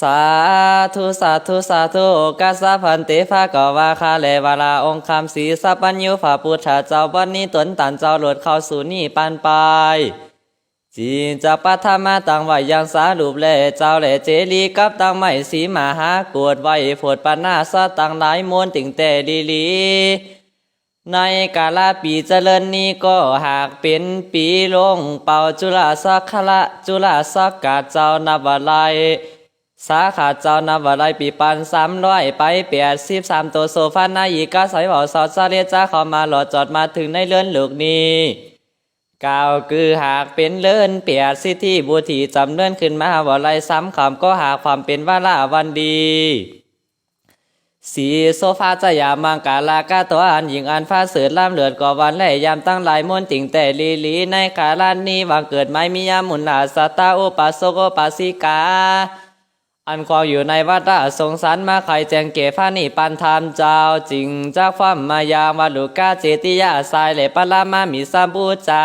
สาธุสาธุสาธุกัสสะพันติภะกวาคาเลวาลาองค์คำสีสัพพัญญูพระพุทธเจ้าวันนี้ตนตันเจ้าหลุดเข้าสู่นี่ปันไปจีนจะปัทมาตังไวยังสารูปเลเจ้าเลเจลีกับตังไม่สีมหากวดไว้ผดปนาสตังหลายมวนติ่งแต่ลีลี ในกาลปีเจริญนี้ก็หากเป็นปีลงเป่าจุลาสักขละจุลาสักกาเจ้านับวลัย สาขาเจ้านบวลัยปีปันสามร้อยไปเปียดสิบสามตัวโซฟานายีก็ใส่เบาสอดซาเลียจ้าเข้ามาหลอดจอดมาถึงในเรือนลูกนี้ก่าวคือหากเป็นเลื่อนเปียดสิทธิบุตรีจำเลื่อนขึ้นมาวลัยซ้ำคำก็หากความเป็นว่าละวันดีสีโซฟาจะยามังกาลากาตัวอันหญิงอันฟ้าเสือล่ามเหลือดก่อวันและยามตั้งหลายมนติ่งแต่ลีลีในกาลานนี้วังเกิดไม่มียามหมุนลาสตาอุปาสกอุปาสิกา อันความอยู่ในวัฏสงสารมาใครแจงเกฟ้านี่ปันธรรมเจ้าจริงจากความมายาวัลุกาเจติยาสายเลปะลามามิสัมบูจา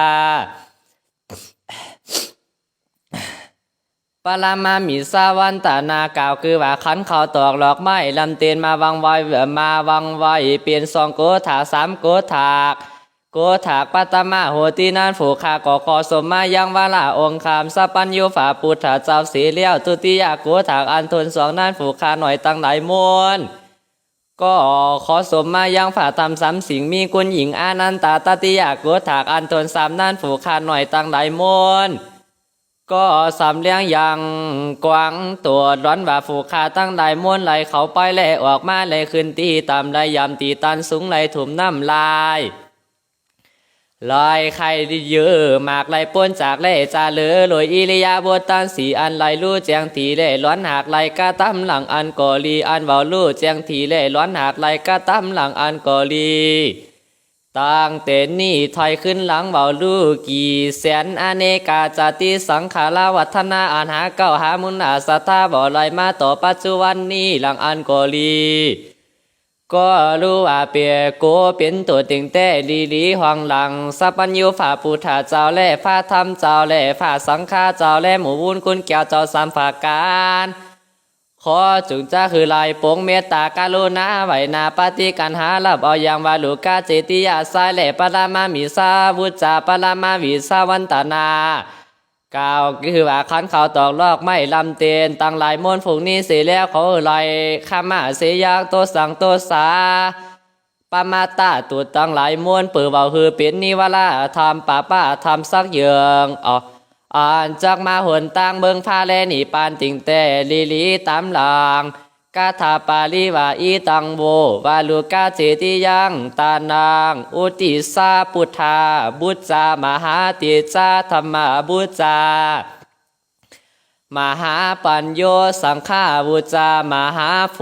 ปรามามิสาวันตานากล่าวคือว่าขันเขาตอกหลอกไม้ลำเตียนมาวังไวมาวังไวเปลี่ยนสองโกถาสามโกถาก โกถากปัตมาโหตินานผูกขากอคอสมมายังวาลาองคามสปัญญูฝาปุถาเจ้าสีเลี้ยวตุติยาโกถากอันทนสองนานผูกขาหน่อยตั้งหลายมวนก็ขอสมมายังฝ่าทำสามสิงมีคุณหญิงอานันตาตติยาโกถากอันทนสามนานผูกขาหน่อยตั้งหลายมวนก็สำเลี้ยงยังกวางตัวร้อนว่าผูกขาตั้งได้ม้วนไหลเขาไปแลออกมาเลยขึ้นตีตามไหลยำตีตันสูงไหลถุมน้ำลาย ลอยไข่ดิเยอะมากไหลป้นจากไหลจาเหลือลอยอิริยาบถตันสีอันไหลลู่แจงทีเล่ร้อนหากไหลกะตั้มหลังอันกอลีอันเบาลู่แจงทีเล่ร้อนหากไหลกะตั้มหลังอันกอลีตั้งแต่นี้ถอยขึ้นหลังเบาลูกกี่แสนอเนกาจาติสังขาราวัฒนาอันหาเก้าหามุนอาสัทธาบ่ลอยมาต่อปัจจุบันนี้หลังอันกอลี ก็รู้ว่าเปียโกเป็นตัวติงแต่ลีลีห้องหลังสัพพัญญูฝ่าปุถาเจ้าและฝ่าธรรมเจ้าและฝ่าสังฆาเจ้าและหมู่วุ้นคุณแก้วเจ้าสามฝาการขอจุงจ้าคือลายโปงเมตตากาลุณาไหวนาปฏิกันหาลับเอาอย่างวาลุกาเจติยาสายแหล่ปรามามิสาวุจจาปรามาวิสาวันตนา กล่าวคือว่าขันเขาตอกลอกไม่ลำเตียนตั้งหลายมนฝูงนี้เสียแล้วเขาลอยข้ามาเสียยากโตสังตัวสาปามาตาตัวตั้งหลายมวนเปิดเบาฮือเป็นนิวลาทำป่าป้าทำซักเยืองอ๋ออ่านจากมาหนตังเบิงพาแลนีปานติงแต่ลีลีตามหลัง กาถาปาลีว่าอีตังโววาลูกาเจติยังตานางอุติสาปุทธาบุจจามหาติจาธรรมบุจจามหาปัญโยสังฆาบุจามหาโฟ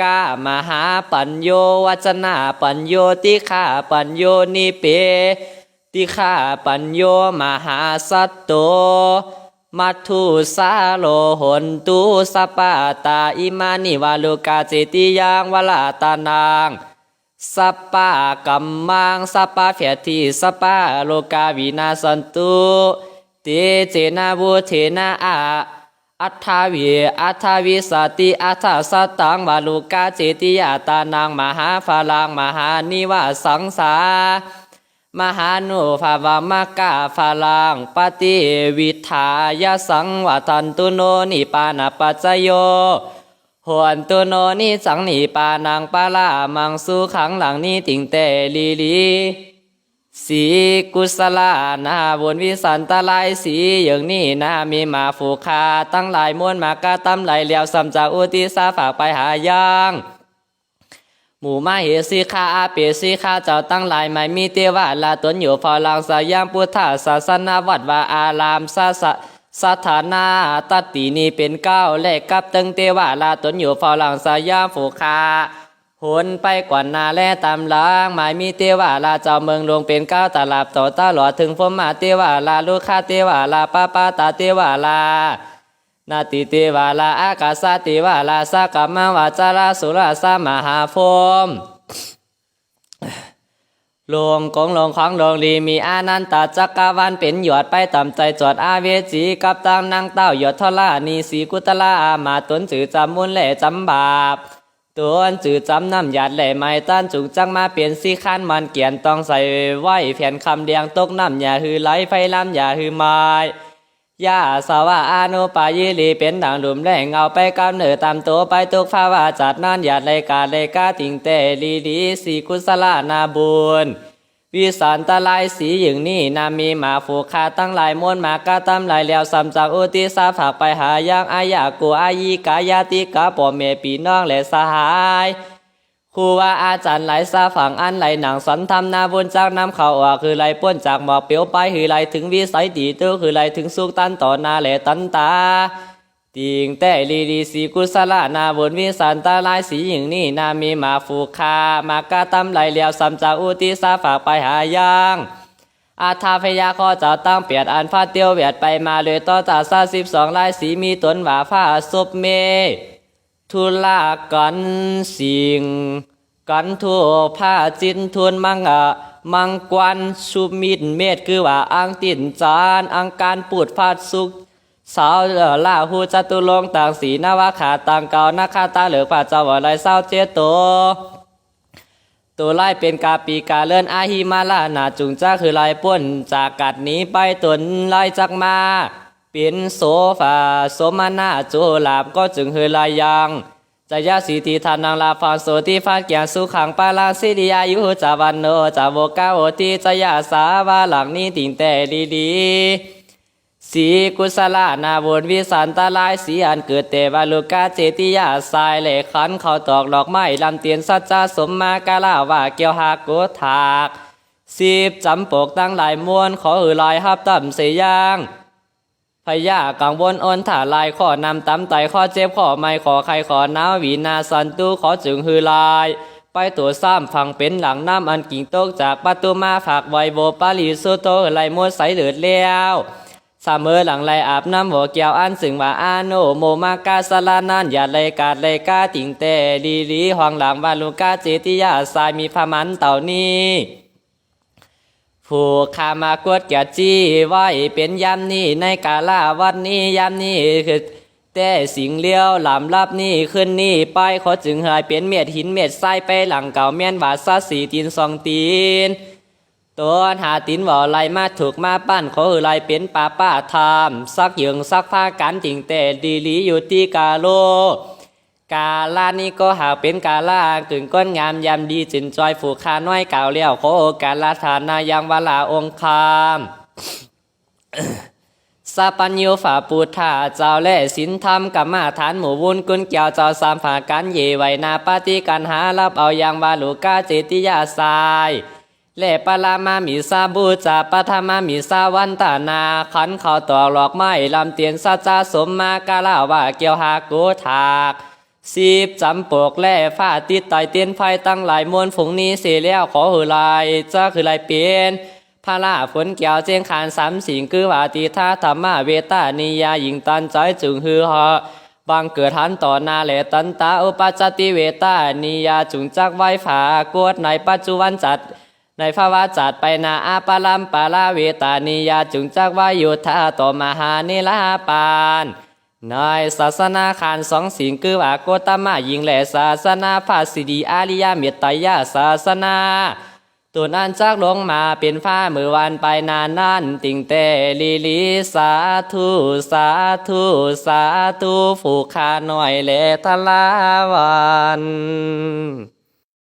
กามหาปัญโยวัจนาปัญโยติขาปัญโยนิเป ติขาปัญโยมหาสัตโต มัทุสาโลหนตุสปาตาอิมานิวาลุกาเจติยังวลาตานางสปปะกัมมังสปปะเฟียทีสปปะโลกาวินาสันตุเตเจนาบุเทนาอาอัฏฐาวีอัฏฐาวิสติอัฏฐสตังวาลุกาเจติยาตานางมหาฟาลังมหานิวาสังสา มหานุภาวมากาฟาลังปฏิวิทายสังวัตันตุโนนิปานาปัจโยหวนตุโนนิสังนิปานังปาลามังสุขังหลังนี้ติงแต่ลีลีสีกุศลานาบนวิสันตลายสีอย่างนี้นามีมาผูคาตั้งหลายม้วนมากาตำไหลเหลียวสัมจากอุติสาฝากไปหาย่าง หมู่มาเหสีคาอาเปสีคาเจ้าตั้งหลายไม่มีเทวาลาตนอยู่พอลังสยามพุทธศาสนาวัดวาอารามสาสะสถานาตัตตินีเป็นเก้าและกับตึงเทวาลาตนอยู่พอลังสยามผูคาโหนไปกว่านาแลตามล้างหมายมีเทวาลาเจ้าเมืองหลวงเป็นเก้าวตลาบต่อตลอดถึงพรหมาเทวาลาลูกค้าเทวาลาป้าป้าตาเทวาลา นาติเทวาลาอากาศาเทวาลาสากามาวาจาราสุราสามหาพรหมหลวงกงหลวงของหลวงลีมีอานันตจักรวาลเป็นหยอดไปต่ำใจจอดอาเวจีกับตังนางเต้าหยอดทลานีสีกุตลาอามาตนจือจำมุนแหล่จำบาปตัวอันจือจำน้ำหยาดแหล่ไม่ต้านจุงจังมาเปลี่ยนสีขันมันเกียนต้องใส่ไหวแผ่นคำเดียงตกน้ำอย่าหือไหลไฟลำอย่าหือไม้ ยาสาวาอานุปายิลีเป็นดังหลุมแหล่งเอาไปกำเนิดตามตัวไปตุกฟาวาจัดนั่นหยาดเลยกาเลกาติงเตลีลีสีกุศลานาบุญวิสารตะลายสีอย่างนี้นามีหมาผูคาตั้งหลายมวนหมากาตำหลายแล้วสำจากอุติสาฝากไปหายังอายากูอายีกายาติกาปอเมปีน้องและสหาย ครูว่าอาจารย์ไหลซาฝังอันไหลหนังสันทำนาบุญจากน้ำเขาออกคือไหลป้นจากหมอกเปียวไปคือไหลถึงวิสัยตีตื้อคือไหลถึงสุกตันต่อนาแลตันตาติงแต่ลีดีสีกุศลานาบนวิสันตาลายสีอย่างนี้นามีมาฟูคามากาตำไหลเลียวสำจากอุติสาฝากไปหายังอาทาพยาข้อจะตั้งเปียดอันฟาเตียวเวียดไปมาเลยต่อจากซาสิบสองลายสีมีตนหวาผ้าศพเม ทุลากันสิงกันทั่วผ้าจินทวนมังอะมังกวันชุมินเมตคือว่าอังตินจานอังการปูดฟาดสุกสาวเหล่าหูจตุลงต่างสีนาวาขาต่างเก่านาคาตาเหลือป่าจาอะไรเศร้าเจโตตัวไล่เป็นกาปีกาเลื่อนอาหิมาลานาจุงจ้าคือลายป้นจากกัดหนี้ไปตนไล่จักมา ป็นโซฟาสมานาโจลาบก็จึงคือลายังจะยาสีทีทานังลาฟานโสติฟาเกียสุขังปาลาสิริยายุจาวันโนจาโวกาโอติจะยาสาวาหลังนี้ติงแต่ดีดีๆสีกุศลานาบุญวิสันตาลายสีอันเกิดเตวาลุกาเจติยาสายเหลขันเขาตอกดอกไม้ลำเตียนสัจจาสมมากาลาว่าเกี่ยวหากโกถากสิบจำปกตั้งหลายมวนขออือลายฮับต่ำเสียยาง พยากังวลอ่อนถ่าลายขอนำตำไตข้อเจ็บข้อไม่ขอใครขอน้าววีนาสันตุขอจึงฮือลาย ไปตัวซ้ำฟังเป็นหลังน้ำอันกิ่งโตกจากประตูมาฝากไวโบปาลีสุโตไหลมวดใสเหลือดเลี้ยวสามเมอหลังไหลอาบน้ำหัวเกี่ยวอันสึงว่าอาโนโมมากาสลานันอย่าเลยกาดเลยกาติงเตลีลีห้องหลังวาลูกาเจติยาสายมีพามันเต่านี้ ผู้ขามากวดแก่จี้ไว้เป็นยามนี้ในกาลาวันนี้ยามนี้คือแต่สิงเลี้ยวหลำรับนี่ขึ้นนี่ไปขอจึงหายเป็นเม็ดหินเม็ดทรายไปหลังเก่าเมียนบาซาสีตีนสองตีนตัวหาตินว่าไรมาถูกมาปั้นเขาเออไรเป็นป้าป้าทำซักเหยิงซักผ้ากันจิงแต่ดีลีอยู่ที่กาโล กาลานี่ก็หาเป็นกาลากึ่งก้นงามยามดีจินจอยผูคาน้อยก่าวเลี้ยวเขาโอกาลาฐานายังวลาองคามสาปัญโยฝาปูธาเจ้าและสินธรรมกัมมาฐานหมู่วุ่นกุนเกี่ยวเจ้าสามฝากันเยไวนาปาติกันหารับเอายังวาลูกาเจติยาสายและปลามามีซาบูจาปะธรรมามีซาวันตานาขันเขาตอกหลอกไม้ลำเตียนสัจจาสมมากาลาว่าเกี่ยวหากูถาก สีบจำปกแล่ฟ้าติดไตเตียนไฟตั้งหลายมวลฝงนี้เสียแล้วขอหือลายจ้าคือลายเปลี่ยนพระลาฝนเกี่ยวเจียงขานสามสิงคือว่าตีท่าธรรมาเวตานิยาหญิงตันใจจึงฮือฮอบางเกิดทันต่อนาแลตันตาอุปจติเวตานิยาจุงจักไว้ฝากวดในปัจจุบันจัด ในภาวะจัดไปนาอาปาลัมปาลาเวตานิยาจุงจักวายุทธาต่อมหานิลาปาน ในศาสนาคารสองสิงคือว่าโกตมะยิงแหล่ศาสนาภาสิดีอาริยาเมตไตยาศาสนาตัวนั้นจากลงมาเป็นฟ้ามือวันไปนานนั่นติงเตลีลีสาธุสาธุสาธุผูกขาหน่อยเลทลาวัน